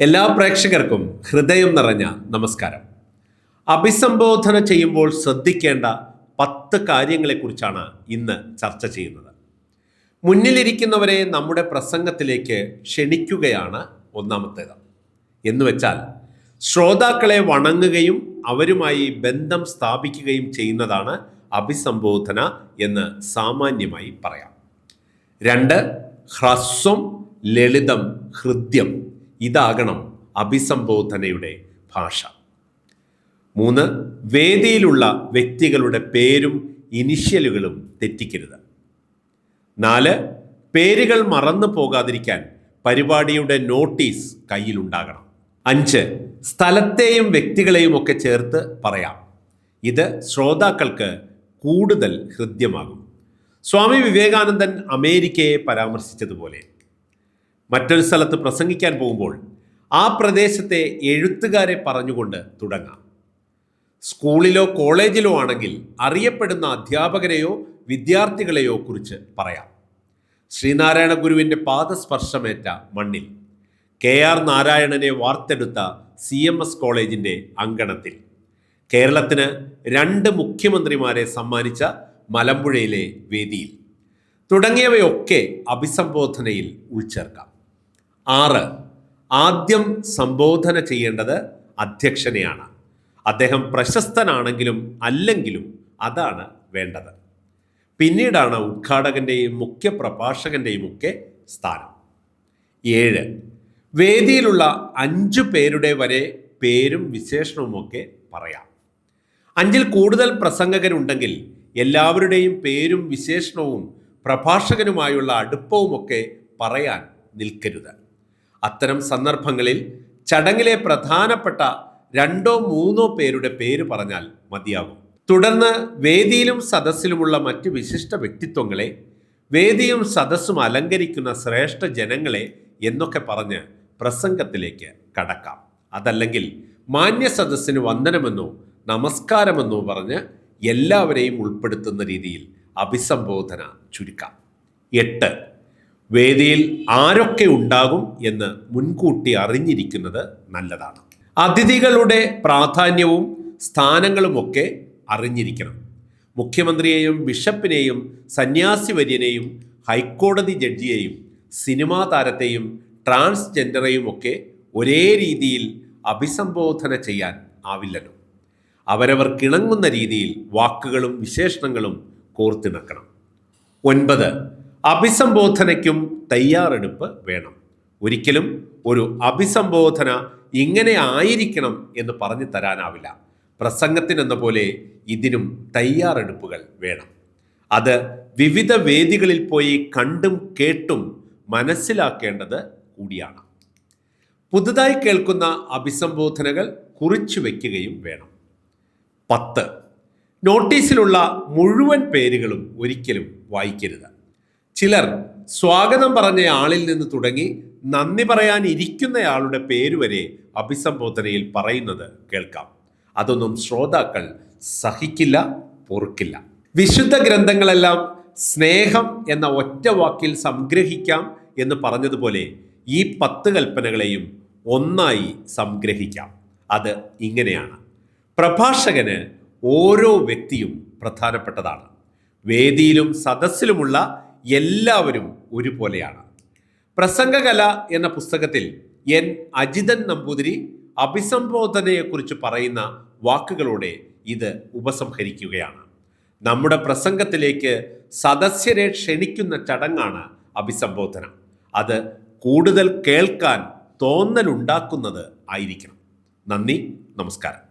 എല്ലാ പ്രേക്ഷകർക്കും ഹൃദയം നിറഞ്ഞ നമസ്കാരം. അഭിസംബോധന ചെയ്യുമ്പോൾ ശ്രദ്ധിക്കേണ്ട പത്ത് കാര്യങ്ങളെക്കുറിച്ചാണ് ഇന്ന് ചർച്ച ചെയ്യുന്നത്. മുന്നിലിരിക്കുന്നവരെ നമ്മുടെ പ്രസംഗത്തിലേക്ക് ക്ഷണിക്കുകയാണ് ഒന്നാമത്തേത്. എന്ന് വെച്ചാൽ ശ്രോതാക്കളെ വണങ്ങുകയും അവരുമായി ബന്ധം സ്ഥാപിക്കുകയും ചെയ്യുന്നതാണ് അഭിസംബോധന എന്ന് സാമാന്യമായി പറയാം. രണ്ട് ഹ്രസ്വം ലളിതം ഹൃദ്യം. ഇതാകണം അഭിസംബോധനയുടെ ഭാഷ. മൂന്ന് വേദിയിലുള്ള വ്യക്തികളുടെ പേരും ഇനിഷ്യലുകളും തെറ്റിക്കരുത്. നാല് പേരുകൾ മറന്നു പോകാതിരിക്കാൻ പരിപാടിയുടെ നോട്ടീസ് കയ്യിലുണ്ടാകണം. അഞ്ച് സ്ഥലത്തെയും വ്യക്തികളെയും ഒക്കെ ചേർത്ത് പറയാം. ഇത് ശ്രോതാക്കൾക്ക് കൂടുതൽ ഹൃദ്യമാകും. സ്വാമി വിവേകാനന്ദൻ അമേരിക്കയെ പരാമർശിച്ചതുപോലെ. മറ്റൊരു സ്ഥലത്ത് പ്രസംഗിക്കാൻ പോകുമ്പോൾ ആ പ്രദേശത്തെ എഴുത്തുകാരെ പറഞ്ഞുകൊണ്ട് തുടങ്ങാം. സ്കൂളിലോ കോളേജിലോ ആണെങ്കിൽ അറിയപ്പെടുന്ന അധ്യാപകരെയോ വിദ്യാർത്ഥികളെയോ കുറിച്ച് പറയാം. ശ്രീനാരായണ ഗുരുവിന്റെ പാദസ്പർശമേറ്റ മണ്ണിൽ കെ ആർ നാരായണനെ വാർത്തെടുത്ത സി എം എസ് കോളേജിന്റെ അങ്കണത്തിൽ കേരളത്തിന് രണ്ട് മുഖ്യമന്ത്രിമാരെ സമ്മാനിച്ച മലമ്പുഴയിലെ വേദിയിൽ തുടങ്ങിയവയൊക്കെ അഭിസംബോധനയിൽ ഉൾച്ചേർക്കാം. ആറ്. ആദ്യം സംബോധന ചെയ്യേണ്ടത് അധ്യക്ഷനെയാണ്. അദ്ദേഹം പ്രശസ്തനാണെങ്കിലും അല്ലെങ്കിലും അതാണ് വേണ്ടത്. പിന്നീടാണ് ഉദ്ഘാടകന്റെയും മുഖ്യ പ്രഭാഷകന്റെയും ഒക്കെ സ്ഥാനം. ഏഴ്. വേദിയിലുള്ള അഞ്ചു പേരുടെ വരെ പേരും വിശേഷണവുമൊക്കെ പറയാം. അഞ്ചിൽ കൂടുതൽ പ്രസംഗകരുണ്ടെങ്കിൽ എല്ലാവരുടെയും പേരും വിശേഷണവും പ്രഭാഷകനുമായുള്ള അടുപ്പവുമൊക്കെ പറയാൻ നിൽക്കരുത്. അത്തരം സന്ദർഭങ്ങളിൽ ചടങ്ങിലെ പ്രധാനപ്പെട്ട രണ്ടോ മൂന്നോ പേരുടെ പേര് പറഞ്ഞാൽ മതിയാകും തുടർന്ന് വേദിയിലും സദസ്സിലുമുള്ള മറ്റ് വിശിഷ്ട വ്യക്തിത്വങ്ങളെ വേദിയും സദസ്സും അലങ്കരിക്കുന്ന ശ്രേഷ്ഠ ജനങ്ങളെ എന്നൊക്കെ പറഞ്ഞ് പ്രസംഗത്തിലേക്ക് കടക്കാം. അതല്ലെങ്കിൽ മാന്യ സദസ്സിന് വന്ദനമെന്നോ നമസ്കാരമെന്നോ പറഞ്ഞ് എല്ലാവരെയും ഉൾപ്പെടുത്തുന്ന രീതിയിൽ അഭിസംബോധന ചുരുക്കാം. എട്ട് വേദിയിൽ ആരൊക്കെ ഉണ്ടാകും എന്ന് മുൻകൂട്ടി അറിഞ്ഞിരിക്കുന്നത് നല്ലതാണ്. അതിഥികളുടെ പ്രാധാന്യവും സ്ഥാനങ്ങളുമൊക്കെ അറിഞ്ഞിരിക്കണം. മുഖ്യമന്ത്രിയെയും ബിഷപ്പിനെയും സന്യാസി വര്യനെയും ഹൈക്കോടതി ജഡ്ജിയെയും സിനിമാ താരത്തെയും ട്രാൻസ്ജെൻഡറെയും ഒക്കെ ഒരേ രീതിയിൽ അഭിസംബോധന ചെയ്യാൻ ആവില്ലല്ലോ. അവരവർ അവരവർക്കിണങ്ങുന്ന രീതിയിൽ വാക്കുകളും വിശേഷണങ്ങളും കോർത്തിണക്കണം. ഒൻപത് അഭിസംബോധനയ്ക്കും തയ്യാറെടുപ്പ് വേണം. ഒരിക്കലും ഒരു അഭിസംബോധന ഇങ്ങനെ ആയിരിക്കണം എന്ന് പറഞ്ഞു തരാനാവില്ല. പ്രസംഗത്തിനെന്ന പോലെ ഇതിനും തയ്യാറെടുപ്പുകൾ വേണം. അത് വിവിധ വേദികളിൽ പോയി കണ്ടും കേട്ടും മനസ്സിലാക്കേണ്ടത് കൂടിയാണ്. പുതുതായി കേൾക്കുന്ന അഭിസംബോധനകൾ കുറിച്ചു വയ്ക്കുകയും വേണം. പത്ത്. നോട്ടീസിലുള്ള മുഴുവൻ പേരുകളും ഒരിക്കലും വായിക്കരുത്. ചിലർ സ്വാഗതം പറഞ്ഞ ആളിൽ നിന്ന് തുടങ്ങി നന്ദി പറയാൻ ഇരിക്കുന്നയാളുടെ പേര് വരെ അഭിസംബോധനയിൽ പറയുന്നത് കേൾക്കാം. അതൊന്നും ശ്രോതാക്കൾ സഹിക്കില്ല പൊറുക്കില്ല. വിശുദ്ധ ഗ്രന്ഥങ്ങളെല്ലാം സ്നേഹം എന്ന ഒറ്റ വാക്കിൽ സംഗ്രഹിക്കാം എന്ന് പറഞ്ഞതുപോലെ ഈ പത്ത് കൽപ്പനകളെയും ഒന്നായി സംഗ്രഹിക്കാം. അത് ഇങ്ങനെയാണ്. പ്രഭാഷകന് ഓരോ വ്യക്തിയും പ്രധാനപ്പെട്ടതാണ്. വേദിയിലും സദസ്സിലുമുള്ള എല്ലാവരും ഒരുപോലെയാണ്. പ്രസംഗകല എന്ന പുസ്തകത്തിൽ എൻ അജിതൻ നമ്പൂതിരി അഭിസംബോധനയെക്കുറിച്ച് പറയുന്ന വാക്കുകളോടെ ഇത് ഉപസംഹരിക്കുകയാണ്. നമ്മുടെ പ്രസംഗത്തിലേക്ക് സദസ്യരെ ക്ഷണിക്കുന്ന ചടങ്ങാണ് അഭിസംബോധന. അത് കൂടുതൽ കേൾക്കാൻ തോന്നലുണ്ടാക്കുന്നത് ആയിരിക്കണം. നന്ദി നമസ്കാരം.